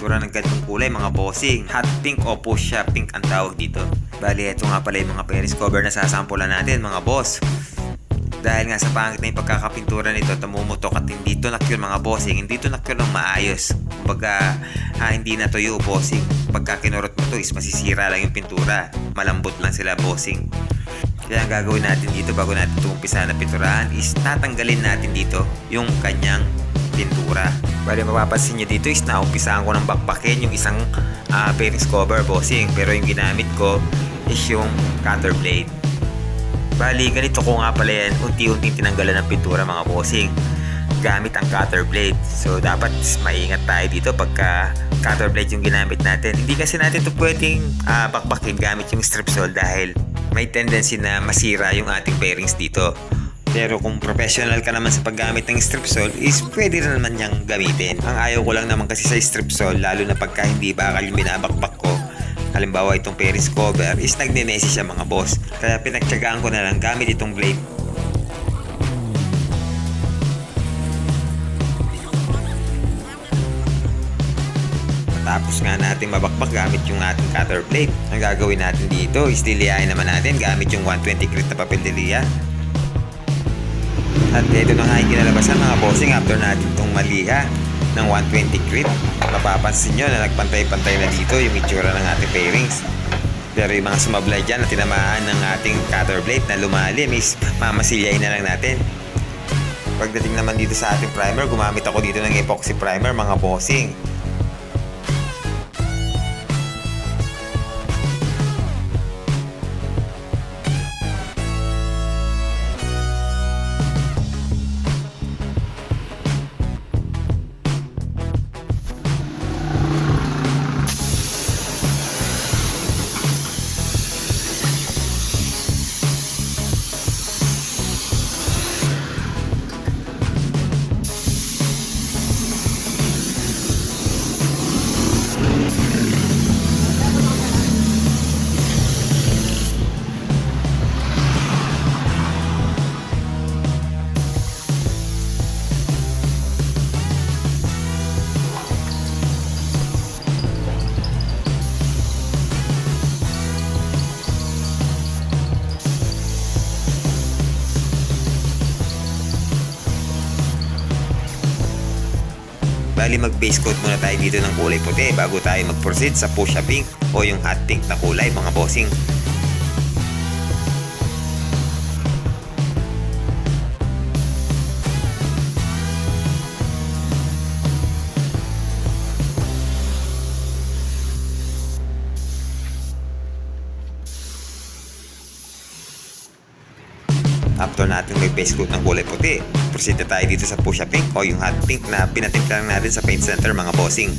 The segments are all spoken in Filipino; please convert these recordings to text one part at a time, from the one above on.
pintura ng ganitong kulay mga bossing. Hot pink o fuchsia pink ang tawag dito. Bali, ito nga pala yung mga Paris cover na sasampulan natin mga boss. Dahil nga sa pangit na yung pagkakapintura nito, tumumutok at hindi to na-cure mga bossing. Hindi to na-cure ng maayos. Kumbaga, ah, hindi na yung bossing. Pagka kinurot mo to is masisira lang yung pintura. Malambot lang sila bossing. Kaya ang gagawin natin dito bago natin ito umpisa na pinturahan is tatanggalin natin dito yung kanyang pintura. Bali mapapansin nyo dito is naumpisaan ko ng bakbakin yung isang uh, Paris cover bossing. Pero yung ginamit ko is yung cutter blade. Bali, ganito ko nga pala yan, unti-unting tinanggalan ng pintura mga bossing gamit ang cutter blade. So, dapat maingat tayo dito pagka cutter blade yung ginamit natin. Hindi kasi natin ito pwedeng ah, bakbakin gamit yung strip saw dahil may tendency na masira yung ating bearings dito. Pero kung professional ka naman sa paggamit ng strip saw is pwede rin naman niyang gamitin. Ang ayaw ko lang naman kasi sa strip saw lalo na pagka hindi bakal yung binabakbak ko halimbawa itong Paris cover is nagme-messy siya mga boss. Kaya pinagtyagaan ko na lang gamit itong blade. Tapos nga natin mabakbak gamit yung ating cutter blade. Ang gagawin natin dito is dilihain naman natin gamit yung 120 grit na papel diliha. At ito na nga yung kinalabasan mga bossing after natin itong maliha ng 120 grit. Mapapansin nyo na nagpantay-pantay na dito yung itsura ng ating pairings. Pero yung mga sumablay dyan na tinamaan ng ating cutter blade na lumalim is mamasilyain na lang natin. Pagdating naman dito sa ating primer, gumamit ako dito ng epoxy primer mga bossing. Bali mag-base coat muna tayo dito ng kulay puti bago tayo mag-proceed sa fuchsia pink o yung hot pink na kulay mga bossing. After natin may base coat ng kulay puti, proceed tayo dito sa fuchsia pink o yung hot pink na pinatimpla lang natin sa paint center mga bossing.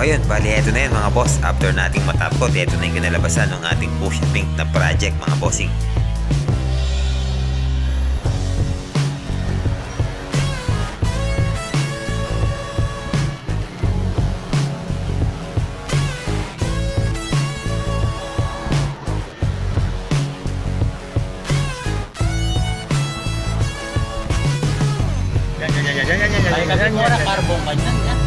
ayun, bali eto na yun mga boss. After nating matapkot, eto na yung kinalabasan ng ating push pink na project mga bossing. Yan, yan, yan, yan, yan, yan, yan, yan, yan, yan, yan,